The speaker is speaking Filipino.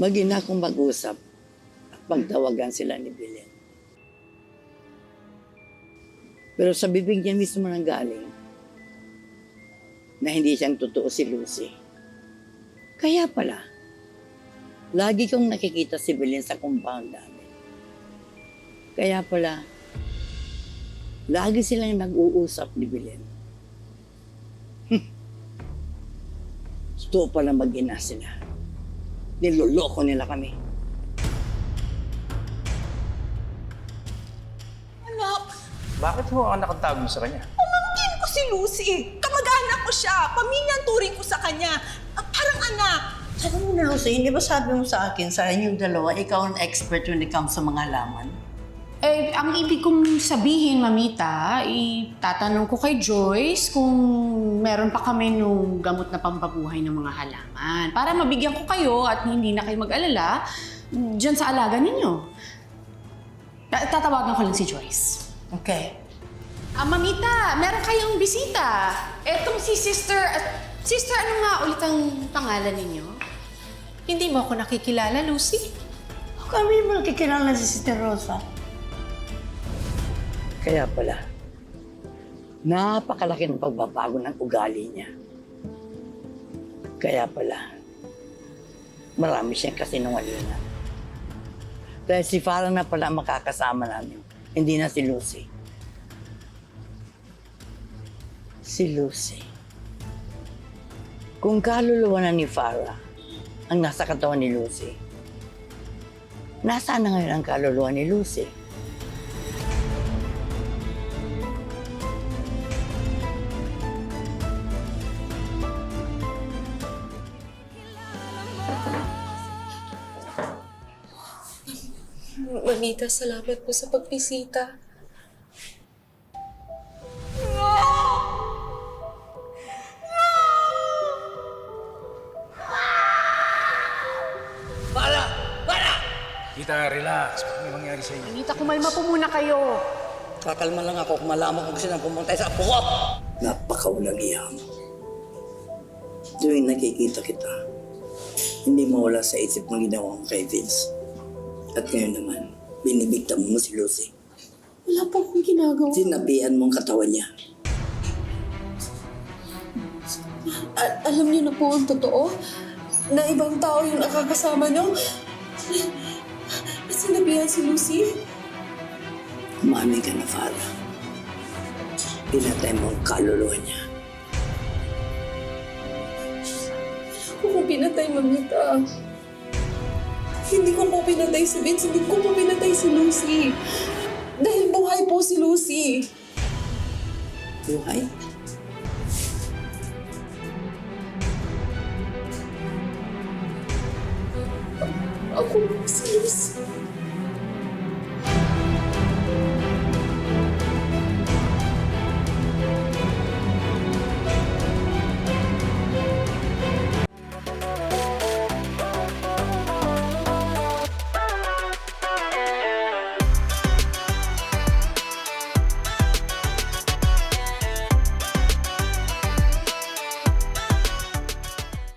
Magina akong mag-usap at pagtawagan sila ni Belen. Pero sa bibig niya mismo nang galing na hindi siyang totoo si Lucy. Kaya pala, lagi kong nakikita si Belen sa compound namin. Kaya pala, lagi silang nag-uusap ni Belen. Hmm. Totoo pala mag-ina sila. Niloloko nila kami. Anak, Bakit ho ang nakatawag mo sa kanya? pamangkin ko si Lucy. Kamag-anak ko siya. Pamilya ang turing ko sa kanya. Ah, Parang anak. Sabi mo na, Lucy, hindi ba sabi mo sa akin, sa inyong dalawa, ikaw ang expert when it comes sa mga laman? Eh, ang ibig kong sabihin, Mamita, itatanong ko kay Joyce kung meron pa kami nung gamot na pampabuhay ng mga halaman. Para mabigyan ko kayo at hindi na kayo mag-alala dyan sa alaga ninyo. Ta- Tatawagan ko lang si Joyce. Okay. Ah, Mamita, meron kayong bisita. Etong si Sister... at sister, ano nga ulit ang pangalan ninyo? Hindi mo ako nakikilala, Lucy? Kami mo nakikilala si Sister Rosa. Kaya pala, napakalaki ng pagbabago ng ugali niya. Kaya pala, marami siyang kasinungalingan. Dahil si Farah na pala makakasama namin, hindi na si Lucy. Si Lucy. Kung kaluluwa na ni Farah ang nasa katawan ni Lucy, nasaan na ngayon ang kaluluwa ni Lucy? Mamita, salamat po sa pagbisita. Tita, relax. Bakit may mangyari sa inyo? Mamita, kumalma po muna kayo. Kakalma lang ako kung malaman kung sino ang pumunta sa apo ko. Napakawalang iya mo. Tuwing nakikita kita, hindi mawala sa isip mo ginawa mo kay Vince. At ngayon naman, binibigta mo si Lucy. Wala po akong ginagawa. Sinabihan mo ang katawan niya. A- alam niyo na po ang totoo? Na ibang tao yung nakakasama niyo? At sinabihan si Lucy? Umamin ka na, Farah. Pinatay mo ang kaluluwa niya. Ako pinatay, Mamita. Hindi ko po pinatay si Vince. Hindi ko po pinatay si Lucy. Dahil buhay po si Lucy. Buhay? Ako po si Lucy.